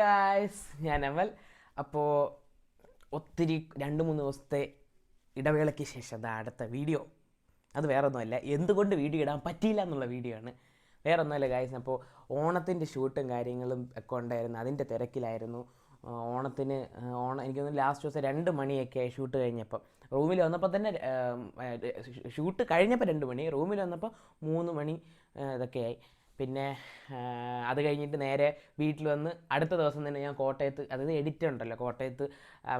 Guys ഞാൻ അമൽ അപ്പോൾ ഒത്തിരി രണ്ട് മൂന്ന് ദിവസത്തെ ഇടവേളയ്ക്ക് ശേഷം ദാ അടുത്ത വീഡിയോ. അത് വേറെ ഒന്നുമല്ല എന്തുകൊണ്ട് വീഡിയോ ഇടാൻ പറ്റിയില്ല എന്നുള്ള വീഡിയോ ആണ്. വേറെ ഒന്നുമല്ല ഗായ്സ് അപ്പോൾ ഓണത്തിന്റെ ഷൂട്ടും കാര്യങ്ങളും ഒക്കെ ഉണ്ടായിരുന്നു. അതിന്റെ തിരക്കിലായിരുന്നു. ഓണത്തിന് ഓണം എനിക്ക് തോന്നുന്നു ലാസ്റ്റ് ദിവസം രണ്ട് മണിയൊക്കെ ആയി ഷൂട്ട് കഴിഞ്ഞപ്പം. റൂമിൽ വന്നപ്പോൾ തന്നെ ഷൂട്ട് കഴിഞ്ഞപ്പോൾ രണ്ട് മണി റൂമിൽ വന്നപ്പോൾ മൂന്ന് മണി ഇതൊക്കെയായി പിന്നെ അത് കഴിഞ്ഞിട്ട് നേരെ വീട്ടിൽ വന്ന് അടുത്ത ദിവസം തന്നെ ഞാൻ കോട്ടയത്ത് അതായത് എഡിറ്റ് ഉണ്ടല്ലോ കോട്ടയത്ത്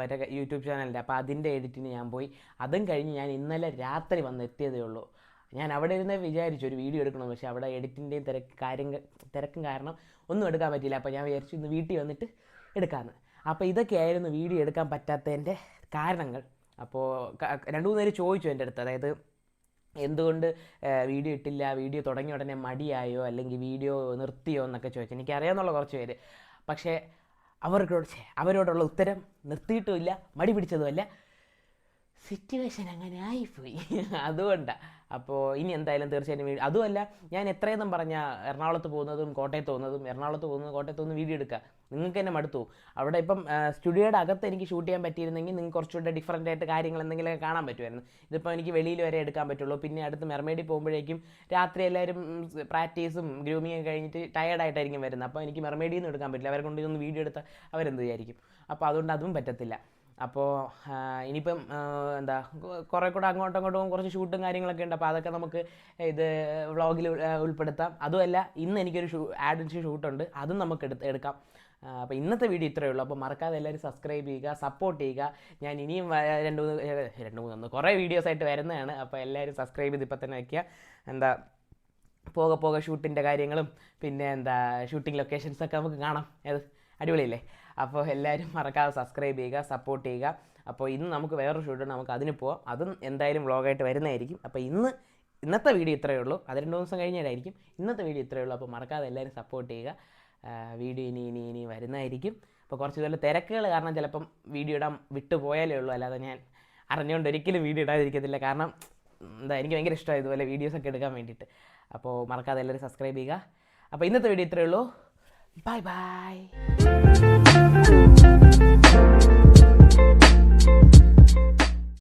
മറ്റേ യൂട്യൂബ് ചാനലിന്റെ അപ്പോൾ അതിന്റെ എഡിറ്റിന് ഞാൻ പോയി. അതും കഴിഞ്ഞ് ഞാൻ ഇന്നലെ രാത്രി വന്ന് എത്തിയതേ ഉള്ളൂ. ഞാൻ അവിടെ ഇരുന്നേ വിചാരിച്ചു ഒരു വീഡിയോ എടുക്കണം പക്ഷേ അവിടെ എഡിറ്റിന്റെയും തിരക്ക് കാര്യം തിരക്കും കാരണം ഒന്നും എടുക്കാൻ പറ്റിയില്ല. അപ്പോൾ ഞാൻ വിചാരിച്ചു ഇന്ന് വീട്ടിൽ വന്നിട്ട് എടുക്കാമെന്ന് അപ്പോൾ ഇതൊക്കെയായിരുന്നു വീഡിയോ എടുക്കാൻ പറ്റാത്തതിന്റെ കാരണങ്ങൾ. അപ്പോൾ രണ്ട് മൂന്ന് പേര് ചോദിച്ചു എന്റെ അടുത്ത്. അതായത് എന്തുകൊണ്ട് വീഡിയോ ഇട്ടില്ല വീഡിയോ തുടങ്ങിയ ഉടനെ മടിയായോ അല്ലെങ്കിൽ വീഡിയോ നിർത്തിയോ എന്നൊക്കെ ചോദിച്ചു. എനിക്കറിയാമെന്നുള്ള കുറച്ച് പേര്. പക്ഷേ അവർക്ക് അവരോടുള്ള ഉത്തരം നിർത്തിയിട്ടുമില്ല മടി പിടിച്ചതുമല്ല. സിറ്റുവേഷൻ അങ്ങനെ ആയിപ്പോയി. അതുകൊണ്ടാണ് അപ്പോൾ ഇനി എന്തായാലും തീർച്ചയായിട്ടും അതുമല്ല ഞാൻ എത്രയെന്നും പറഞ്ഞ എറണാകുളത്ത് പോകുന്നതും കോട്ടയത്ത് പോകുന്നതും എറണാകുളത്ത് പോകുന്നതും കോട്ടയത്ത് പോകുന്ന വീഡിയോ എടുക്കുക നിങ്ങൾക്ക് തന്നെ മടുത്തു അവിടെ ഇപ്പം സ്റ്റുഡിയോയുടെ അകത്ത് എനിക്ക് ഷൂട്ട് ചെയ്യാൻ പറ്റിയിരുന്നെങ്കിൽ നിങ്ങൾക്ക് കുറച്ചുകൂടെ ഡിഫറന്റ് ആയിട്ട് കാര്യങ്ങൾ എന്തെങ്കിലും കാണാൻ പറ്റുമായിരുന്നു. ഇതിപ്പോൾ എനിക്ക് വെളിയിൽ വരെ എടുക്കാൻ പറ്റുള്ളൂ. പിന്നെ അടുത്ത് മെർമേഡിൽ പോകുമ്പോഴേക്കും രാത്രി എല്ലാവരും പ്രാക്ടീസും ഗ്രൂമിങ് കഴിഞ്ഞിട്ട് ടയേർഡായിട്ടായിരിക്കും വരുന്നത്. അപ്പോൾ എനിക്ക് മെർമേഡിയിൽ നിന്ന് എടുക്കാൻ പറ്റില്ല. അവരെ കൊണ്ട് ഇതൊന്ന് വീഡിയോ എടുത്താൽ അവരെന്ത് വിചാരിക്കും? അപ്പോൾ അതുകൊണ്ട് അതും പറ്റത്തില്ല. അപ്പോൾ ഇനിയിപ്പം എന്താ കുറേ കൂടെ അങ്ങോട്ടും ഇങ്ങോട്ടും കുറച്ച് ഷൂട്ടും കാര്യങ്ങളൊക്കെ ഉണ്ട്. അപ്പോൾ അതൊക്കെ നമുക്ക് ഇത് വ്ളോഗിൽ ഉൾപ്പെടുത്താം. അതുമല്ല ഇന്ന് എനിക്കൊരു ഷൂ ആഡ് ഷൂട്ടുണ്ട്. അതും നമുക്ക് എടുത്ത് എടുക്കാം. അപ്പോൾ ഇന്നത്തെ വീഡിയോ ഇത്രയേ ഉള്ളൂ. അപ്പോൾ മറക്കാതെ എല്ലാവരും സബ്സ്ക്രൈബ് ചെയ്യുക സപ്പോർട്ട് ചെയ്യുക. ഞാൻ ഇനിയും രണ്ട് മൂന്ന് രണ്ട് മൂന്ന് കുറേ വീഡിയോസ് ആയിട്ട് വരുന്നതാണ്. അപ്പോൾ എല്ലാവരും സബ്സ്ക്രൈബ് ചെയ്ത് ഇപ്പം തന്നെ വയ്ക്കുക എന്താ പോകെ പോകെ ഷൂട്ടിന്റെ കാര്യങ്ങളും പിന്നെ എന്താ ഷൂട്ടിംഗ് ലൊക്കേഷൻസൊക്കെ നമുക്ക് കാണാം. അത് അടിപൊളിയല്ലേ? അപ്പോൾ എല്ലാവരും മറക്കാതെ സബ്സ്ക്രൈബ് ചെയ്യുക സപ്പോർട്ട് ചെയ്യുക. അപ്പോൾ ഇന്ന് നമുക്ക് വേറൊരു ഷൂട്ടുണ്ട് നമുക്ക് അതിന് പോവാം. അതും എന്തായാലും വ്ളോഗായിട്ട് വരുന്നതായിരിക്കും. അപ്പോൾ ഇന്ന് ഇന്നത്തെ വീഡിയോ ഇത്രയേ ഉള്ളൂ. അത് രണ്ട് ദിവസം കഴിഞ്ഞിട്ടായിരിക്കും ഇന്നത്തെ വീഡിയോ ഇത്രയേ ഉള്ളൂ. അപ്പോൾ മറക്കാതെ എല്ലാവരും സപ്പോർട്ട് ചെയ്യുക. വീഡിയോ ഇനി ഇനി ഇനി വരുന്നതായിരിക്കും. അപ്പോൾ കുറച്ച് നല്ല തിരക്കുകൾ കാരണം ചിലപ്പം വീഡിയോ ഇടാൻ വിട്ടു പോയാലേ ഉള്ളൂ. അല്ലാതെ ഞാൻ അറിഞ്ഞുകൊണ്ട് ഒരിക്കലും വീഡിയോ ഇടാതിരിക്കത്തില്ല. കാരണം എന്താ എനിക്ക് ഭയങ്കര ഇഷ്ടമായി ഇതുപോലെ വീഡിയോസൊക്കെ എടുക്കാൻ വേണ്ടിയിട്ട്. അപ്പോൾ മറക്കാതെ എല്ലാവരും സബ്സ്ക്രൈബ് ചെയ്യുക. അപ്പോൾ ഇന്നത്തെ വീഡിയോ ഇത്രയേ ഉള്ളൂ. Bye bye